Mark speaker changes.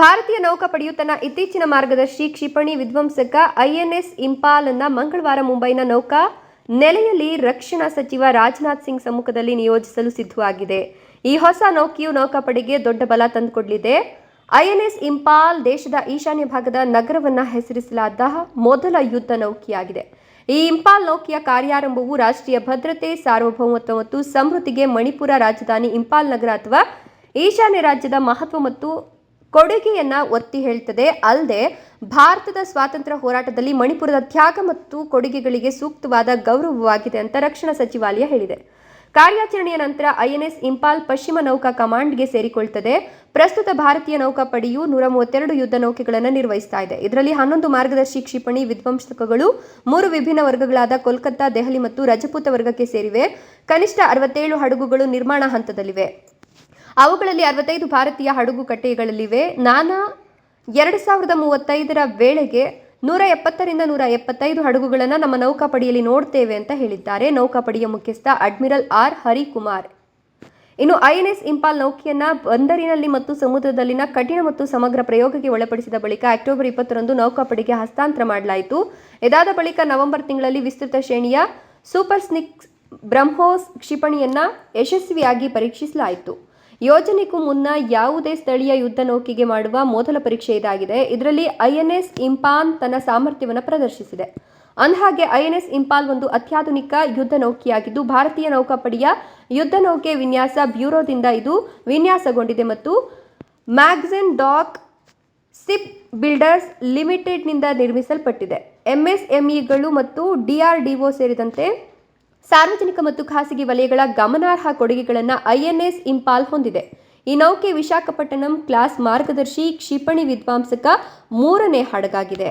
Speaker 1: ಭಾರತೀಯ ನೌಕಾಪಡೆಯು ತನ್ನ ಇತ್ತೀಚಿನ ಮಾರ್ಗದರ್ಶಿ ಕ್ಷಿಪಣಿ ವಿಧ್ವಂಸಕ ಐಎನ್ಎಸ್ ಇಂಪಾಲ್ ಅನ್ನ ಮಂಗಳವಾರ ಮುಂಬೈನ ನೌಕಾ ನೆಲೆಯಲ್ಲಿ ರಕ್ಷಣಾ ಸಚಿವ ರಾಜನಾಥ್ ಸಿಂಗ್ ಸಮ್ಮುಖದಲ್ಲಿ ನಿಯೋಜಿಸಲು ಸಿದ್ಧವಾಗಿದೆ. ಈ ಹೊಸ ನೌಕೆಯು ನೌಕಾಪಡೆಗೆ ದೊಡ್ಡ ಬಲ ತಂದುಕೊಡಲಿದೆ. ಐಎನ್ಎಸ್ ಇಂಪಾಲ್ ದೇಶದ ಈಶಾನ್ಯ ಭಾಗದ ನಗರವನ್ನ ಹೆಸರಿಸಲಾದ ಮೊದಲ ಯುದ್ಧ ನೌಕೆಯಾಗಿದೆ. ಈ ಇಂಪಾಲ್ ನೌಕೆಯ ಕಾರ್ಯಾರಂಭವು ರಾಷ್ಟ್ರೀಯ ಭದ್ರತೆ, ಸಾರ್ವಭೌಮತ್ವ ಮತ್ತು ಸಮೃದ್ಧಿಗೆ ಮಣಿಪುರ ರಾಜಧಾನಿ ಇಂಪಾಲ್ ನಗರ ಅಥವಾ ಈಶಾನ್ಯ ರಾಜ್ಯದ ಮಹತ್ವ ಮತ್ತು ಕೊಡುಗೆಯನ್ನ ಒತ್ತಿ ಹೇಳ್ತದೆ. ಅಲ್ಲದೆ ಭಾರತದ ಸ್ವಾತಂತ್ರ್ಯ ಹೋರಾಟದಲ್ಲಿ ಮಣಿಪುರದ ತ್ಯಾಗ ಮತ್ತು ಕೊಡುಗೆಗಳಿಗೆ ಸೂಕ್ತವಾದ ಗೌರವವಾಗಿದೆ ಅಂತ ರಕ್ಷಣಾ ಸಚಿವಾಲಯ ಹೇಳಿದೆ. ಕಾರ್ಯಾಚರಣೆಯ ನಂತರ ಐಎನ್ಎಸ್ ಇಂಪಾಲ್ ಪಶ್ಚಿಮ ನೌಕಾ ಕಮಾಂಡ್ಗೆ ಸೇರಿಕೊಳ್ತದೆ. ಪ್ರಸ್ತುತ ಭಾರತೀಯ ನೌಕಾಪಡೆಯು ನೂರ ಮೂವತ್ತೆರಡು ಯುದ್ಧ ನೌಕೆಗಳನ್ನು ನಿರ್ವಹಿಸ್ತಾ ಇದೆ. ಇದರಲ್ಲಿ ಹನ್ನೊಂದು ಮಾರ್ಗದರ್ಶಿ ಕ್ಷಿಪಣಿ ವಿಧ್ವಂಸಕಗಳು, ಮೂರು ವಿಭಿನ್ನ ವರ್ಗಗಳಾದ ಕೋಲ್ಕತ್ತಾ, ದೆಹಲಿ ಮತ್ತು ರಜಪೂತ ವರ್ಗಕ್ಕೆ ಸೇರಿವೆ. ಕನಿಷ್ಠ ಅರವತ್ತೇಳು ಹಡಗುಗಳು ನಿರ್ಮಾಣ ಹಂತದಲ್ಲಿವೆ. ಅವುಗಳಲ್ಲಿ ಅರವತ್ತೈದು ಭಾರತೀಯ ಹಡಗು ಕಟ್ಟೆಗಳಲ್ಲಿವೆ. ನಾನಾ ಎರಡು ಸಾವಿರದ ಮೂವತ್ತೈದರ ವೇಳೆಗೆ ನೂರ ಎಪ್ಪತ್ತರಿಂದ ನೂರ ಎಪ್ಪತ್ತೈದು ಹಡಗುಗಳನ್ನು ನಮ್ಮ ನೌಕಾಪಡೆಯಲ್ಲಿ ನೋಡ್ತೇವೆ ಅಂತ ಹೇಳಿದ್ದಾರೆ. ನೌಕಾಪಡೆಯ ಮುಖ್ಯಸ್ಥ ಅಡ್ಮಿರಲ್ ಆರ್. ಹರಿಕುಮಾರ್. ಇನ್ನು ಐಎನ್ಎಸ್ ಇಂಪಾಲ್ ನೌಕೆಯನ್ನ ಬಂದರಿನಲ್ಲಿ ಮತ್ತು ಸಮುದ್ರದಲ್ಲಿನ ಕಠಿಣ ಮತ್ತು ಸಮಗ್ರ ಪ್ರಯೋಗಕ್ಕೆ ಒಳಪಡಿಸಿದ ಬಳಿಕ ಅಕ್ಟೋಬರ್ ಇಪ್ಪತ್ತರಂದು ನೌಕಾಪಡೆಗೆ ಹಸ್ತಾಂತರ ಮಾಡಲಾಯಿತು. ಇದಾದ ಬಳಿಕ ನವೆಂಬರ್ ತಿಂಗಳಲ್ಲಿ ವಿಸ್ತೃತ ಶ್ರೇಣಿಯ ಸೂಪರ್ ಸ್ನಿಕ್ಸ್ ಬ್ರಹ್ಮೋಸ್ ಕ್ಷಿಪಣಿಯನ್ನ ಯಶಸ್ವಿಯಾಗಿ ಪರೀಕ್ಷಿಸಲಾಯಿತು. ಯೋಜನೆಗೂ ಮುನ್ನ ಯಾವುದೇ ಸ್ಥಳೀಯ ಯುದ್ಧ ನೌಕೆಗೆ ಮಾಡುವ ಮೊದಲ ಪರೀಕ್ಷೆ ಇದಾಗಿದೆ. ಇದರಲ್ಲಿ ಐಎನ್ಎಸ್ ಇಂಪಾನ್ ತನ್ನ ಸಾಮರ್ಥ್ಯವನ್ನು ಪ್ರದರ್ಶಿಸಿದೆ. ಅಂದಹಾಗೆ, ಐಎನ್ಎಸ್ ಇಂಪಾಲ್ ಒಂದು ಅತ್ಯಾಧುನಿಕ ಯುದ್ಧ ನೌಕೆಯಾಗಿದ್ದು, ಭಾರತೀಯ ನೌಕಾಪಡೆಯ ಯುದ್ಧ ನೌಕೆ ವಿನ್ಯಾಸ ಬ್ಯೂರೋದಿಂದ ಇದು ವಿನ್ಯಾಸಗೊಂಡಿದೆ ಮತ್ತು ಮ್ಯಾಗ್ಝಿನ್ ಡಾಕ್ ಸಿಪ್ ಬಿಲ್ಡರ್ಸ್ ಲಿಮಿಟೆಡ್ನಿಂದ ನಿರ್ಮಿಸಲ್ಪಟ್ಟಿದೆ. ಎಂಎಸ್ಎಂಇಗಳು ಮತ್ತು ಡಿಆರ್ಡಿಒ ಸೇರಿದಂತೆ ಸಾರ್ವಜನಿಕ ಮತ್ತು ಖಾಸಗಿ ವಲಯಗಳ ಗಮನಾರ್ಹ ಕೊಡುಗೆಗಳನ್ನು ಐಎನ್ಎಸ್ ಇಂಪಾಲ್ ಹೊಂದಿದೆ. ಈ ನೌಕೆ ವಿಶಾಖಪಟ್ಟಣಂ ಕ್ಲಾಸ್ ಮಾರ್ಗದರ್ಶಿ ಕ್ಷಿಪಣಿ ವಿದ್ವಾಂಸಕ ಮೂರನೇ ಹಡಗಾಗಿದೆ.